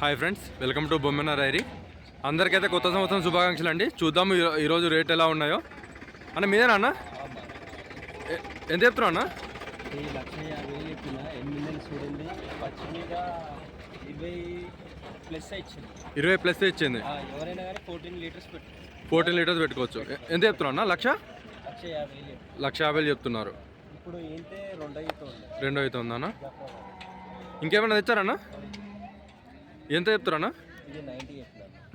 Hi friends welcome to Bommena diary. అందరికైతే కొత్త సంవత్సరం శుభాకాంక్షలు అండి. చూద్దాము ఈరోజు రేట్ ఎలా ఉన్నాయో. అన్న మీదేనా అన్న ఎంత చెప్తున్నావు అన్న? ఇరవై ప్లస్ ఇచ్చింది. ఫోర్టీన్ లీటర్స్ పెట్టుకోవచ్చు. ఎంత చెప్తున్నావు అన్న? లక్ష? లక్ష యాభై చెప్తున్నారు. రెండో అవుతుందా అన్న ఇంకేమైనా తెచ్చారన్న ఎంత చెప్తారన్న ఇది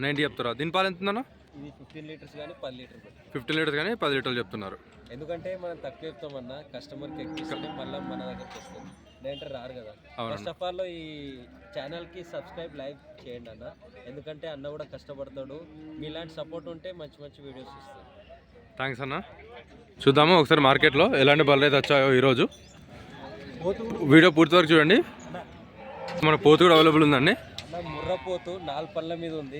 నైంటీ చెప్తారా? దీని పాలు ఎంత ఉందన్న ఇది ఫిఫ్టీన్ లీటర్స్ కానీ పది లీటర్ ఫిఫ్టీన్ లీటర్స్ కానీ పది లీటర్లు చెప్తున్నారు. ఎందుకంటే మనం తక్కువ చెప్తామన్నా కస్టమర్కి ఎక్కిస్తే మళ్ళీ మన దగ్గరికి వస్తుంది. లేదంటే రారు కదా. ఫస్ట్ ఆఫ్ ఆల్ ఈ ఛానల్కి సబ్స్క్రైబ్ లైక్ చేయండి అన్న. ఎందుకంటే అన్న కూడా కష్టపడతాడు. మీలాంటి సపోర్ట్ ఉంటే మంచి మంచి వీడియోస్ ఇస్తాడు. థ్యాంక్స్ అన్న. చూద్దాము ఒకసారి మార్కెట్లో ఎలాంటి బళ్ళు అయితే వచ్చాయో ఈరోజు. వీడియో పూర్తి వరకు చూడండి. మన పోతు కూడా అవైలబుల్ ఉందండి. అన్న ముర్రపోతు నాలుగు పళ్ళ మీద ఉంది.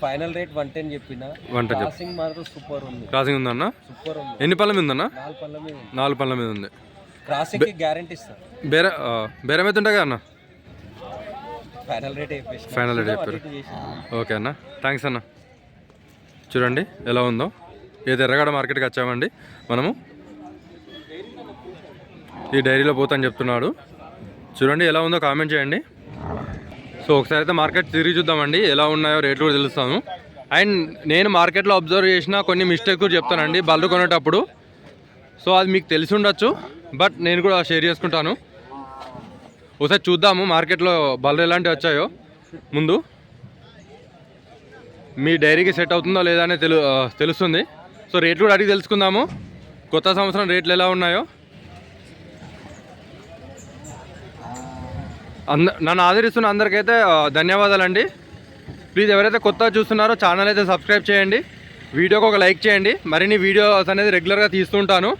ఫైనల్ రేట్ వన్ టెన్ చెప్పిన. వన్ టెన్ క్రాసింగ్ మాత్రం సూపర్ ఉంది. క్రాసింగ్ ఉందన్న? సూపర్ ఉంది. ఎన్ని పళ్ళ మీద ఉందన్న? నాలుగు పళ్ళ మీద ఉంది. నాలుగు పళ్ళ మీద ఉంది. క్రాసింగ్ గ్యారంటీ ఇస్తాను బేర బేరం అయితే ఉంటాయి కదా అన్న ఫైనల్ రేట్ Final rate చెప్పారు. ఓకే అన్న. థ్యాంక్స్ అన్న. చూడండి ఎలా ఉందో. ఏది ఎర్రగడ మార్కెట్కి వచ్చామండి మనము? ఈ డైరీలో పోతాను చెప్తున్నాడు. చూడండి ఎలా ఉందో కామెంట్ చేయండి. సో ఒకసారి అయితే మార్కెట్ తిరిగి చూద్దామండి ఎలా ఉన్నాయో రేట్లు కూడా తెలుస్తాను. అండ్ నేను మార్కెట్లో అబ్జర్వ్ చేసిన కొన్ని మిస్టేక్ చెప్తానండి బల్లు కొనేటప్పుడు. సో అది మీకు తెలిసి ఉండొచ్చు బట్ నేను కూడా షేర్ చేసుకుంటాను. ఒకసారి చూద్దాము మార్కెట్లో బల్లు ఎలాంటివి వచ్చాయో ముందు. మీ డైరీకి సెట్ అవుతుందో లేదా అని తెలు తెలుస్తుంది. సో రేట్లు కూడా అడిగి తెలుసుకుందాము కొత్త సంవత్సరం రేట్లు ఎలా ఉన్నాయో. అంద నన్ను ఆదరిస్తున్న అందరికైతే ధన్యవాదాలండి. ప్లీజ్ ఎవరైతే కొత్తగా చూస్తున్నారో ఛానల్ అయితే సబ్స్క్రైబ్ చేయండి. వీడియోకి ఒక లైక్ చేయండి. మరిన్ని వీడియోస్ అనేది రెగ్యులర్గా తీస్తుంటాను.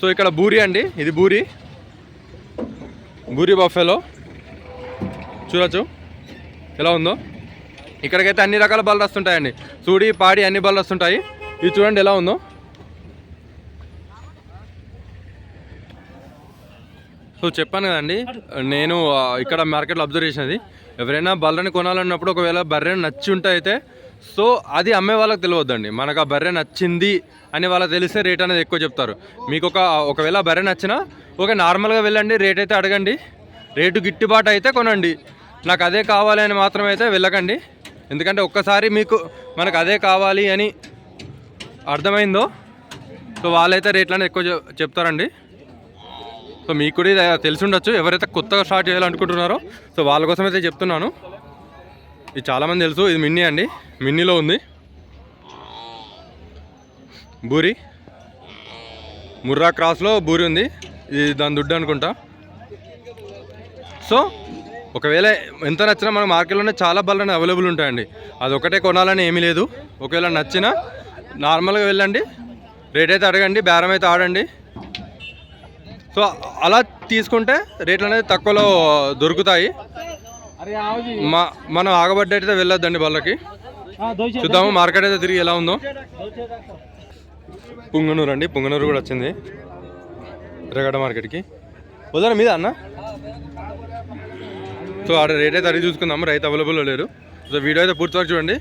సో ఇక్కడ బూరి అండి. ఇది బూరి. బూరి బఫెలో. చూడొచ్చు. ఎలా ఉందో. ఇక్కడికైతే అన్ని రకాల బళ్ళు వస్తుంటాయండి సూడి పాడి అన్ని బళ్ళు వస్తుంటాయి ఇది చూడండి ఎలా ఉందో. సో చెప్పాను కదండి నేను ఇక్కడ మార్కెట్లో అబ్జర్వ్ చేసినది. ఎవరైనా బర్రెని కొనాలన్నప్పుడు ఒకవేళ బర్రె నచ్చి ఉంటే అయితే సో అది అమ్మే వాళ్ళకి తెలియద్దండి. మనకు ఆ బర్రె నచ్చింది అని వాళ్ళకి తెలిస్తే రేట్ అనేది ఎక్కువ చెప్తారు. మీకు ఒక ఒకవేళ బర్రె నచ్చినా ఓకే నార్మల్గా వెళ్ళండి రేట్ అయితే అడగండి. రేటు గిట్టుబాటు అయితే కొనండి. నాకు అదే కావాలి అని మాత్రం అయితే వెళ్ళకండి. ఎందుకంటే ఒక్కసారి మీకు మనకు అదే కావాలి అని అర్థమైందో సో వాళ్ళైతే రేట్లు అనేది ఎక్కువ చెప్- చెప్తారండి. సో మీకు కూడా ఇది తెలిసి ఉండొచ్చు. ఎవరైతే కొత్తగా స్టార్ట్ చేయాలనుకుంటున్నారో సో వాళ్ళ కోసం అయితే చెప్తున్నాను. ఇది చాలామంది తెలుసు ఇది మిన్నీ అండి. మిన్నీలో ఉంది. బూరి. ముర్రా క్రాస్లో బూరి ఉంది. ఇది దాని దుడ్డు అనుకుంటా. సో ఒకవేళ ఎంత నచ్చినా మన మార్కెట్లోనే చాలా బళ్ళని అవైలబుల్ ఉంటాయండి. అది ఒకటే కొనాలని ఏమీ లేదు. ఒకవేళ నచ్చినా నార్మల్గా వెళ్ళండి. రేట్ అయితే అడగండి బేరం అయితే ఆడండి. సో అలా తీసుకుంటే రేట్లు అనేది తక్కువలో దొరుకుతాయి. మా మనం ఆగబడ్డైతే వెళ్ళొద్దండి బళ్ళకి. చూద్దాము మార్కెట్ అయితే తిరిగి ఎలా ఉందో. పుంగనూరు అండి పుంగనూరు కూడా వచ్చింది. ఎర్రగడ్డ మార్కెట్కి. వదరా మీద అన్న? సో ఆడ రేట్ అయితే అడిగి చూసుకుందాము రైతు అవైలబుల్లో లేరు సో వీడియో అయితే పూర్తి వరకు చూడండి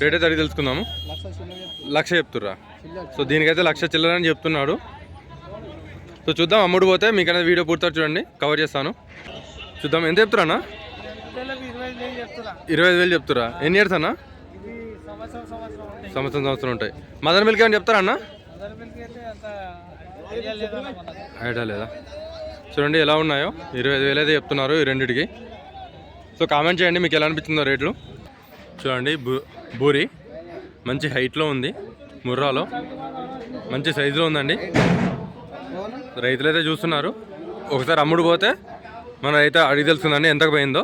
రేట్ అయితే అడిగి తెలుసుకుందాము. లక్ష చెప్తుర్రా. సో దీనికైతే లక్ష చిల్లరని చెప్తున్నాడు. సో చూద్దాం అమ్ముడు పోతే మీకు అనేది వీడియో పూర్తి వరకు చూడండి. కవర్ చేస్తాను. చూద్దాం ఎంత చెప్తురా అన్న ఇరవై ఐదు వేలు చెప్తురా? ఎన్ని ఇయర్స్ అన్న? సంవత్సరం సంవత్సరం ఉంటాయి. మదర్ మిల్క్ ఏమైనా చెప్తారా అన్న? ఐడియా లేదా చూడండి ఎలా ఉన్నాయో. ఇరవై ఐదు వేలు అయితే చెప్తున్నారు ఈ రెండిటికి. సో కామెంట్ చేయండి మీకు ఎలా అనిపిస్తుందో రేట్లు. చూడండి బూ బూరి. మంచి హైట్లో ఉంది. ముర్రాలో. మంచి సైజులో ఉందండి. రైతులు అయితే చూస్తున్నారు. ఒకసారి అమ్ముడు పోతే మనం అయితే అడిగి తెలుస్తుందండి ఎంతకు పోయిందో.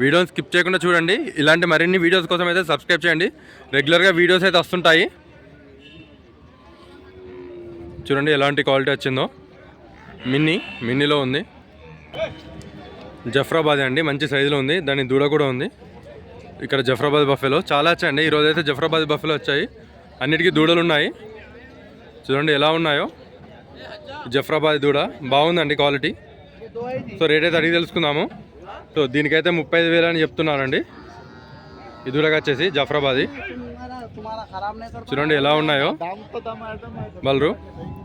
వీడియోని స్కిప్ చేయకుండా చూడండి. ఇలాంటి మరిన్ని వీడియోస్ కోసం అయితే సబ్స్క్రైబ్ చేయండి. రెగ్యులర్గా వీడియోస్ అయితే వస్తుంటాయి. చూడండి ఎలాంటి క్వాలిటీ వచ్చిందో. మిన్నీ మిన్నీలో ఉంది. జఫ్రాబాద్ అండి మంచి సైజులో ఉంది. దాని దూడ కూడా ఉంది. ఇక్కడ జఫ్రాబాద్ బఫెలో చాలా వచ్చాయండి. ఈరోజు అయితే జఫ్రాబాద్ బఫెలో వచ్చాయి. అన్నిటికీ దూడలు ఉన్నాయి. చూడండి ఎలా ఉన్నాయో. జఫ్రాబాద్ దూడ. బాగుందండి క్వాలిటీ. సో రేట్ అయితే అడిగి తెలుసుకుందాము. సో దీనికైతే ముప్పై ఐదు వేలు అని చెప్తున్నారండి. ఈ దూడగా వచ్చేసి జఫరాబాది. చూడండి ఎలా ఉన్నాయో. బలరు.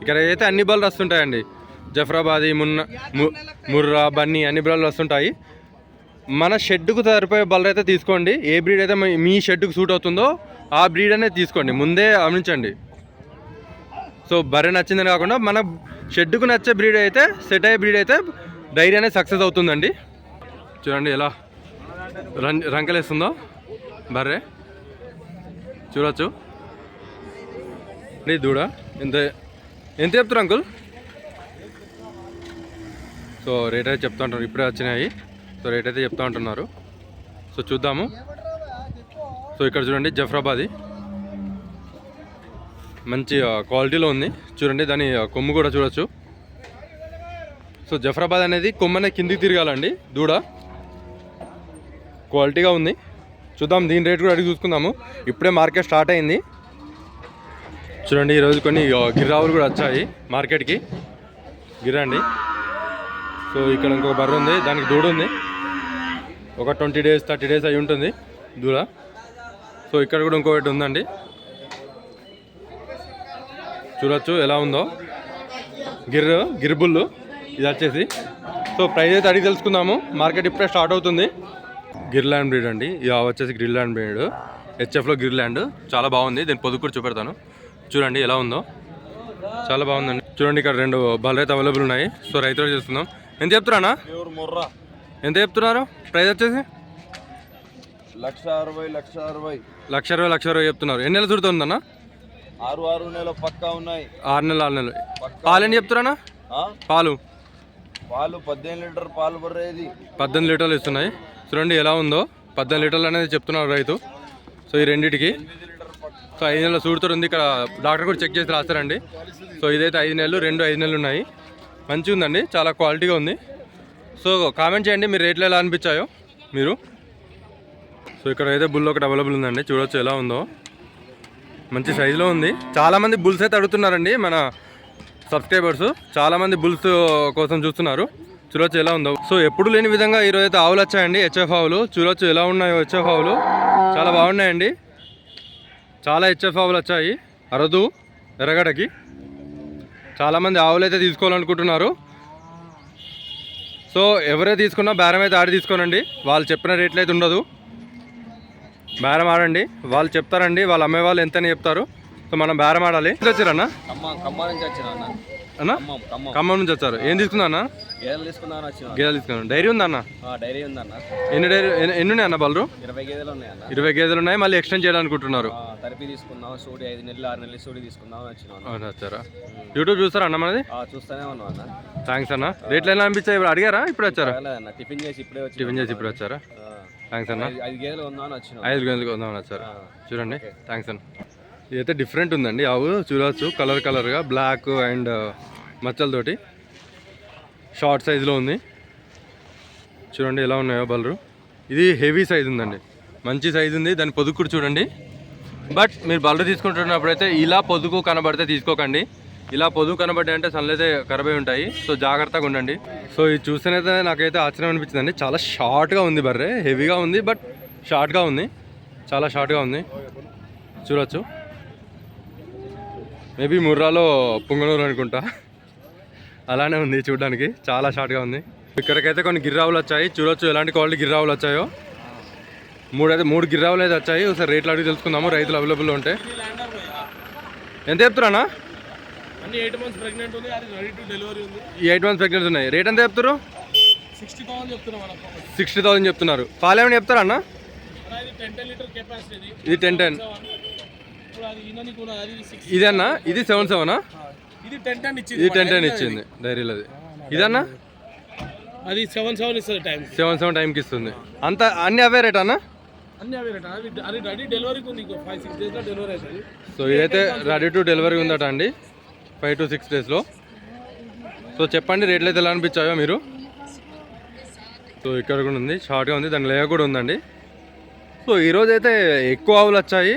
ఇక్కడ అయితే అన్ని బళ్ళు వస్తుంటాయండి. జఫరాబాది మున్న ము- ముర్రా బన్నీ అన్ని బళ్ళు వస్తుంటాయి. మన షెడ్కు సరిపోయే బలర్ అయితే తీసుకోండి. ఏ బ్రీడ్ అయితే మీ- మీ షెడ్కు సూట్ అవుతుందో ఆ బ్రీడ్ అనేది తీసుకోండి. ముందే గమనించండి సో బర్రె నచ్చిందని కాకుండా మన షెడ్కు నచ్చే బ్రీడ్ అయితే సెట్ అయ్యే బ్రీడ్ అయితే డైరీ అనేది సక్సెస్ అవుతుందండి. చూడండి ఎలా రం రంకలేస్తుందో బర్రె. చూడొచ్చు. నీ దూడ ఎంత ఎంత చెప్తారు అంకుల్? సో రేట్ అయితే చెప్తా ఉంటారు ఇప్పుడే వచ్చినాయి. సో రేట్ అయితే చెప్తా ఉంటున్నారు. సో చూద్దాము. సో ఇక్కడ చూడండి జఫ్రాబాది. మంచి క్వాలిటీలో ఉంది. చూడండి దాని కొమ్ము కూడా చూడొచ్చు. సో జఫరాబాద్ అనేది కొమ్మనే కిందికి తిరగాలండి దూడ. క్వాలిటీగా ఉంది. చూద్దాం దీని రేట్ కూడా అడిగి చూసుకుందాము. ఇప్పుడే మార్కెట్ స్టార్ట్ అయింది. చూడండి ఈరోజు కొన్ని గిర్రావులు కూడా వచ్చాయి మార్కెట్కి. గిరండి సో ఇక్కడ ఇంకొక బర్ర ఉంది దానికి దూడ ఉంది. ఒక ట్వంటీ డేస్ థర్టీ డేస్ అయి ఉంటుంది దూడ. సో ఇక్కడ కూడా ఇంకొకటి ఉందండి. చూడొచ్చు ఎలా ఉందో. గిర్ గిర్బుల్లు ఇది వచ్చేసి. సో ప్రైస్ అయితే అడిగి తెలుసుకుందాము. మార్కెట్ ఇప్పుడే స్టార్ట్ అవుతుంది. గిర్లాండ్ బ్రీడ్ అండి. ఇది వచ్చేసి గ్రిల్లాండ్ బ్రీడ్. హెచ్ఎఫ్లో గిర్లాండ్ చాలా బాగుంది. దీని పొదుగు కూడా చూపెడతాను. చూడండి ఎలా ఉందో. చాలా బాగుందండి. చూడండి ఇక్కడ రెండు బళ్ళు అయితే అవైలబుల్ ఉన్నాయి. సో రైతులు చేస్తున్నాం. ఎంత ముర్రా. ఎంత చెప్తున్నారు? ప్రైస్ వచ్చేసి? లక్ష అరవై లక్ష అరవై. లక్ష ఇరవై లక్ష ఇరవై చెప్తున్నారు. ఎన్ని నెలలు చుడుతుందన్న ఆరు ఆరు నెలలు పక్కా ఉన్నాయి. ఆరు నెలలు ఆరు నెలలు. పాలు ఎన్ని? పాలు. పాలు పద్దెనిమిది లీటర్ పాలు పద్దెనిమిది లీటర్లు ఇస్తున్నాయి. చూడండి ఎలా ఉందో. పద్దెనిమిది లీటర్లు అనేది చెప్తున్నారు రైతు. సో ఈ రెండింటికి. సో ఐదు నెలల సూడుతో ఉంది. ఇక్కడ డాక్టర్ కూడా చెక్ చేసి రాస్తారండి. సో ఇదైతే ఐదు నెలలు రెండు ఐదు నెలలు ఉన్నాయి. మంచిగా ఉందండి. చాలా క్వాలిటీగా ఉంది. సో కామెంట్ చేయండి. మీరు రేట్లు ఎలా అనిపించాయో మీరు. సో ఇక్కడ అయితే బుల్ ఒకటి అవైలబుల్ ఉందండి. చూడొచ్చు ఎలా ఉందో. మంచి సైజులో ఉంది. చాలామంది బుల్స్ అయితే అడుగుతున్నారండి మన సబ్స్క్రైబర్స్ చాలామంది బుల్స్ కోసం చూస్తున్నారు. చూడొచ్చు ఎలా ఉందో. సో ఎప్పుడు లేని విధంగా ఈరోజు అయితే ఆవులు వచ్చాయండి హెచ్ఎఫ్ ఆవులు. చూడొచ్చు ఎలా ఉన్నాయో హెచ్ఎఫ్ ఆవులు. చాలా బాగున్నాయండి. చాలా హెచ్ఎఫ్ ఆవులు వచ్చాయి. అరదు ఎర్రగడకి చాలామంది ఆవులు అయితే తీసుకోవాలనుకుంటున్నారు. సో ఎవరే తీసుకున్నా బేరం అయితే ఆడి తీసుకోనండి. వాళ్ళు చెప్పిన రేట్లు అయితే ఉండదు. బేరం ఆడండి వాళ్ళు చెప్తారండి వాళ్ళు అమ్మే వాళ్ళు ఎంతని చెప్తారు. సో మనం బేరం ఆడాలి వచ్చారన్న? అన్న. అన్న? ఖమ్మం నుంచి వచ్చారు. ఏం తీసుకున్నా అన్న? గేదెలు తీసుకున్నాను డైరీ ఉందా అన్న? డైరీ ఉందన్న ఎన్ని డైరీ ఎన్ని- ఉన్నాయి అన్న బలరు? ఇరవై గేదెలు ఉన్నాయి ఇరవై గేదెలు ఉన్నాయి మళ్ళీ ఎక్స్టెండ్ చేయాలనుకుంటున్నారు తరిపి సూడి ఐదు నెలలు ఆరు నెలలు సూడి తీసుకుందాం అవునా వచ్చారా? యూట్యూబ్ చూస్తారా అన్న మనది? ఆ, చూస్తూనే ఉన్నాం అన్న. థ్యాంక్స్ అన్న. రేట్లు ఎలా అనిపించాయి? ఇప్పుడు అడిగారా? ఇప్పుడు వచ్చారా? టిఫిన్ చేసి ఇప్పుడే టిఫిన్ చేసి ఇప్పుడు వచ్చారా? థ్యాంక్స్ అన్న. ఐదు గేదెలు ఉందామని వచ్చిన. ఐదు వచ్చారా. చూడండి. థ్యాంక్స్ అన్న. ఇదైతే డిఫరెంట్ ఉందండి ఆవు. చూడవచ్చు కలర్ కలర్గా బ్లాక్ అండ్ మచ్చలతోటి షార్ట్ సైజులో ఉంది. చూడండి ఎలా ఉన్నాయో బలరు. ఇది హెవీ సైజ్ ఉందండి. మంచి సైజు ఉంది. దాని పొదుగు కూడా చూడండి. బట్ మీరు బలరు తీసుకుంటున్నప్పుడు అయితే ఇలా పొదుగు కనబడితే తీసుకోకండి. ఇలా పొదుగు కనబడ్డాయి అంటే సన్లు అయితే ఖరాబ్ అయి ఉంటాయి. సో జాగ్రత్తగా ఉండండి. సో ఇది చూస్తేనైతే నాకైతే ఆశ్చర్యం అనిపించిందండి. చాలా షార్ట్గా ఉంది బర్రె. హెవీగా ఉంది బట్ షార్ట్గా ఉంది. చాలా షార్ట్గా ఉంది. చూడొచ్చు. మేబీ ముర్రాలో పుంగనూరు అనుకుంటా. అలానే ఉంది చూడడానికి. చాలా షార్ట్గా ఉంది. ఇక్కడికైతే కొన్ని గిర్రావులు వచ్చాయి. చూడొచ్చు ఎలాంటి క్వాలిటీ గిర్రావులు వచ్చాయో. మూడు అయితే మూడు గిర్రావులు అయితే వచ్చాయి. ఒకసారి రేట్లు అడిగి తెలుసుకుందాము. రైతులు అవైలబుల్ ఉంటే. ఎంత చెప్తారా ఎయిట్ మంత్స్ ప్రెగ్నెంట్ ఉంది అది రెడీ టు డెలివరీ ఉంది. ఈ ఎయిట్ మంత్స్ ప్రెగ్నెన్సీ ఉన్నాయి. రేట్ ఎంత చెప్తారు సిక్స్టీ థౌసండ్ చెప్తున్నాం మన సిక్స్టీ థౌసండ్ చెప్తున్నారు. పాలు ఏమైనా చెప్తారా అన్న? ఇది టెన్ టెన్ ఇది. అది అది సెవెన్ సెవెనా ఇది టెన్ టెన్ ఇచ్చింది ఇది టెన్ టెన్ ఇచ్చింది. డైరీలోది. ఇదన్నా అది సెవెన్ సెవెన్ ఇస్తుంది టైం సెవెన్ సెవెన్ టైంకి ఇస్తుంది. అంత అన్ని అవే రేట్ అన్న? అన్ని అవి రేట్? అది అది రెడీ డెలివరీకి ఉంది ఇంకో ఫైవ్ సిక్స్ డేస్లో డెలివరీ అవుతుంది. సో ఇదైతే రెడీ టు డెలివరీ ఉందట అండి. ఫైవ్ టు సిక్స్ డేస్లో సో చెప్పండి రేట్లు అయితే ఎలా అనిపించాయో మీరు? సో ఇక్కడ కూడా ఉంది షార్ట్గా ఉంది దాని లేక కూడా ఉందండి. సో ఈరోజు అయితే ఎక్కువ ఆవులు వచ్చాయి.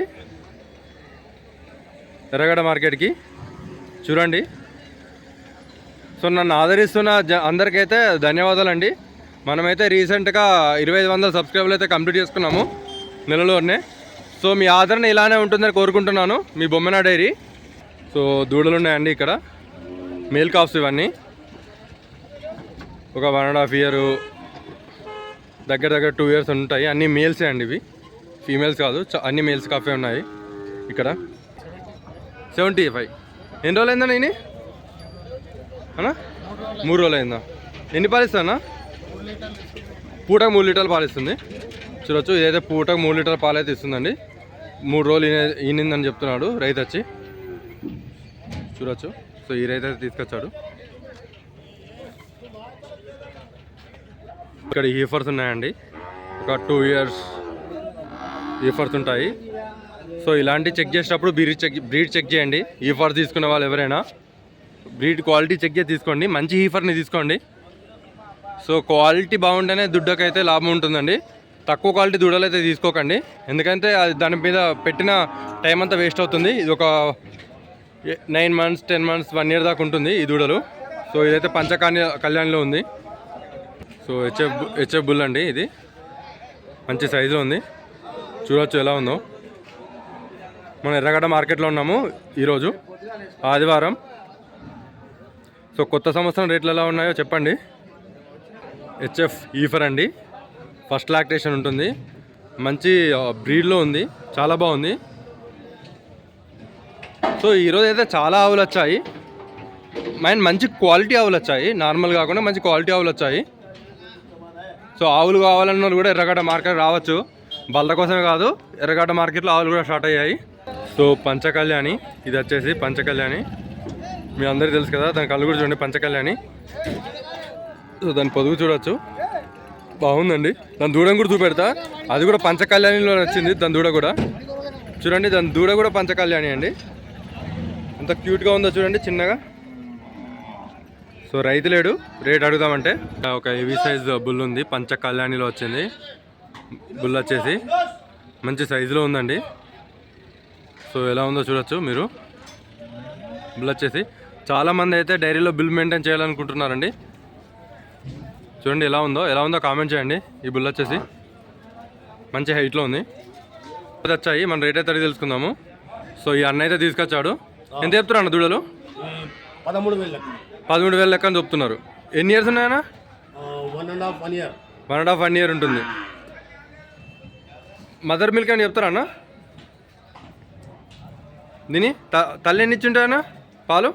ఎర్రగడ్డ మార్కెట్కి చూడండి. సో నన్ను ఆదరిస్తున్న జ అందరికైతే ధన్యవాదాలండి. మనమైతే రీసెంట్గా ఇరవై ఐదు వందల సబ్స్క్రైబర్లు అయితే కంప్లీట్ చేసుకున్నాము నెలలోనే. సో మీ ఆదరణ ఇలానే ఉంటుందని కోరుకుంటున్నాను. మీ బొమ్మన డైరీ. సో దూడలు ఉన్నాయండి ఇక్కడ. మేల్ కాఫ్స్ ఇవన్నీ. ఒక వన్ అండ్ హాఫ్ ఇయర్ దగ్గర దగ్గర టూ ఇయర్స్ ఉంటాయి. అన్ని మేల్సే అండి ఇవి. ఫీమేల్స్ కాదు చ- అన్ని మేల్స్ కాఫే ఉన్నాయి ఇక్కడ. సెవెంటీ ఫైవ్ ఎన్ని రోజులు అయిందా నేను అన్నా? మూడు రోజులు అయిందా? ఎన్ని పాలిస్తానా పూటకు మూడు లీటర్లు పాలిస్తుంది. చూడొచ్చు ఇదైతే పూటకు మూడు లీటర్ల పాలు అయితే ఇస్తుందండి మూడు రోజులు ఈనే- ఈనిందని చెప్తున్నాడు రైతు వచ్చి. చూడొచ్చు. సో ఈ రైతు అయితే తీసుకొచ్చాడు. ఇక్కడ హీఫర్స్ ఉన్నాయండి. ఒక టూ ఇయర్స్ హీఫర్స్ ఉంటాయి. సో ఇలాంటి చెక్ చేసేటప్పుడు బ్రీడ్ చెక్ బ్రీడ్ చెక్ చేయండి. హీఫర్ తీసుకునే వాళ్ళు ఎవరైనా. బ్రీడ్ క్వాలిటీ చెక్ చేసి తీసుకోండి. మంచి హీఫర్ని తీసుకోండి. సో క్వాలిటీ బాగుంటేనే దుడ్డకైతే లాభం ఉంటుందండి. తక్కువ క్వాలిటీ దూడలు అయితే తీసుకోకండి. ఎందుకంటే అది దాని మీద పెట్టిన టైం అంతా వేస్ట్ అవుతుంది. ఇది ఒక nine months ten months one year దాకా ఉంటుంది ఈ దూడలు. సో ఇదైతే పంచకాన్య కళ్యాణ్లో ఉంది. సో హెచ్ఎఫ్ హెచ్ఎఫ్ బుల్ అండి ఇది. మంచి సైజులో ఉంది. చూడవచ్చు ఎలా ఉందో. మనం ఎర్రగడ్డ మార్కెట్లో ఉన్నాము ఈరోజు ఆదివారం. సో కొత్త సంవత్సరం రేట్లు ఎలా ఉన్నాయో చెప్పండి. హెచ్ఎఫ్ ఈఫర్ అండి. ఫస్ట్ లాక్టేషన్ ఉంటుంది. మంచి బ్రీడ్లో ఉంది. చాలా బాగుంది. సో ఈరోజు అయితే చాలా ఆవులు వచ్చాయి. మైన్ మంచి క్వాలిటీ ఆవులు వచ్చాయి. నార్మల్ కాకుండా మంచి క్వాలిటీ ఆవులు వచ్చాయి. సో ఆవులు కావాలన్న వాళ్ళు కూడా ఎర్రగడ్డ మార్కెట్ రావచ్చు. బల్ల కోసమే కాదు ఎర్రగడ్డ మార్కెట్లో ఆవులు కూడా స్టార్ట్ అయ్యాయి. సో పంచకళ్యాణి ఇది వచ్చేసి పంచకళ్యాణి. మీ అందరికీ తెలుసు కదా దాని కళ్ళు కూడా చూడండి పంచకళ్యాణి. సో దాని పొదుగు చూడొచ్చు. బాగుందండి. దాని దూడం కూడా చూపెడతా. అది కూడా పంచకళ్యాణిలో వచ్చింది దాని దూడ కూడా. చూడండి దాని దూడ కూడా పంచకళ్యాణి అండి. ఎంత క్యూట్గా ఉందో చూడండి చిన్నగా. సో రైతు లేడు రేట్ అడుగుదామంటే. ఒక హెవీ సైజ్ బుల్ ఉంది పంచ కళ్యాణిలో వచ్చింది. బుల్ వచ్చేసి మంచి సైజులో ఉందండి. సో ఎలా ఉందో చూడొచ్చు మీరు. బుల్ వచ్చేసి చాలామంది అయితే డైరీలో బిల్ మెయింటైన్ చేయాలనుకుంటున్నారండి. చూడండి ఎలా ఉందో ఎలా ఉందో కామెంట్ చేయండి. ఈ బుల్ వచ్చేసి మంచి హైట్లో ఉంది. అది వచ్చాయి మన రేట్ అయితే తెలుసుకుందాము. సో ఈ అన్న అయితే తీసుకొచ్చాడు. ఎంత చెప్తున్నారు అన్న దూడలు? పదమూడు వేలు పదమూడు వేల లెక్క అని చెప్తున్నారు. ఎన్ని years ఉన్నాయన్నా one and half one year one and half one year ఉంటుంది. మదర్ మిల్క్ అని చెప్తారా అన్న? దీని తల్లి ఎన్ని ఇచ్చి ఉంటాయన్నా పాలు?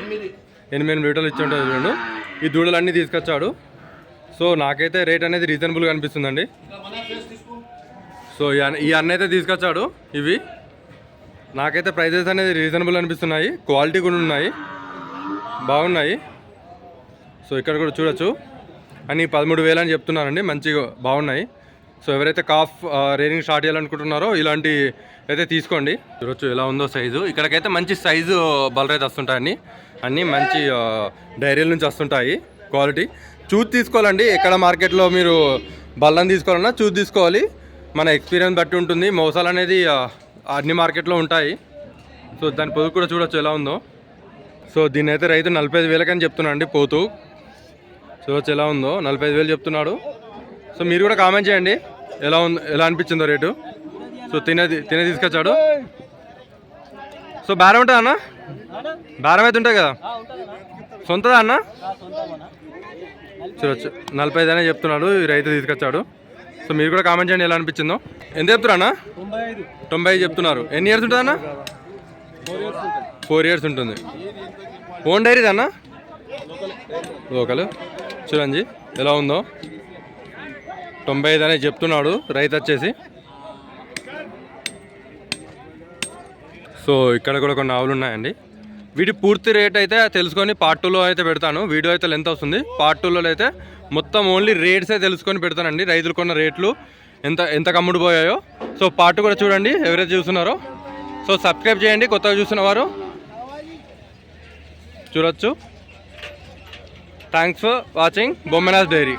ఎనిమిది. ఎనిమిది లీటర్లు ఇచ్చి ఉంటుంది చూడండి. ఈ దూడలు అన్నీ తీసుకొచ్చాడు. సో నాకైతే రేట్ అనేది రీజనబుల్గా అనిపిస్తుందండి. సో ఈ అన్న అయితే తీసుకొచ్చాడు ఇవి. నాకైతే ప్రైజెస్ అనేది రీజనబుల్ అనిపిస్తున్నాయి. క్వాలిటీ కూడా ఉన్నాయి. బాగున్నాయి. సో ఇక్కడ కూడా చూడొచ్చు. అని పదమూడు వేలు అని చెప్తున్నానండి మంచిగా బాగున్నాయి. సో ఎవరైతే కాఫ్ రేరింగ్ స్టార్ట్ చేయాలనుకుంటున్నారో ఇలాంటి అయితే తీసుకోండి. చూడొచ్చు ఎలా ఉందో సైజు. ఇక్కడికైతే మంచి సైజు బలరైతే వస్తుంటాయి అన్నీ మంచి డైరీల నుంచి వస్తుంటాయి. క్వాలిటీ. చూసి తీసుకోవాలండి. ఎక్కడ మార్కెట్లో మీరు బల్లని తీసుకోవాలన్నా చూసి తీసుకోవాలి. మన ఎక్స్పీరియన్స్ బట్టి ఉంటుంది. మోసాలు అనేది అన్ని మార్కెట్లో ఉంటాయి. సో దాని పొదుపు కూడా చూడొచ్చు ఎలా ఉందో. సో దీని అయితే రైతు నలభై ఐదు వేలకని చెప్తున్నాడు అండి పోతూ. చూడొచ్చు ఎలా ఉందో. నలభై ఐదు వేలు చెప్తున్నాడు. సో మీరు కూడా కామెంట్ చేయండి. ఎలా ఉంది ఎలా అనిపించిందో రేటు. సో తినేది తినే తీసుకొచ్చాడు. సో బేరం ఉంటుందా అన్న? బేరం అయితే ఉంటాయి కదా. సొంతదా అన్న? చూడొచ్చు. నలభై ఐదు అనే చెప్తున్నాడు. ఈ రైతు తీసుకొచ్చాడు. సో మీరు కూడా కామెంట్ చేయండి ఎలా అనిపించిందో. ఎంత చెప్తున్నా అన్న? తొంభై ఐదు చెప్తున్నారు. ఎన్ని ఇయర్స్ ఉంటుంది అన్న? ఫోర్ ఇయర్స్ ఉంటుంది. ఓన్ డైరీది అన్న? లోకల్ చూడండి ఎలా ఉందో. తొంభై ఐదు అనేది చెప్తున్నాడు రైతు వచ్చేసి. సో ఇక్కడ కూడా కొన్ని ఆవులు ఉన్నాయండి. వీటి పూర్తి రేట్ అయితే తెలుసుకొని పార్ట్ టూలో అయితే పెడతాను. వీడియో అయితే లెంత్ వస్తుంది. పార్ట్ టూలో అయితే మొత్తం ఓన్లీ రేట్సే తెలుసుకొని పెడతానండి. రైతులు కొన్న రేట్లు ఎంత ఎంత కమ్ముడు పోయాయో. సో పార్ట్ కూడా చూడండి. ఎవరైతే చూస్తున్నారో. సో సబ్స్క్రైబ్ చేయండి. కొత్తగా చూస్తున్న వారు చూడొచ్చు. Thanks for watching Bommanath diary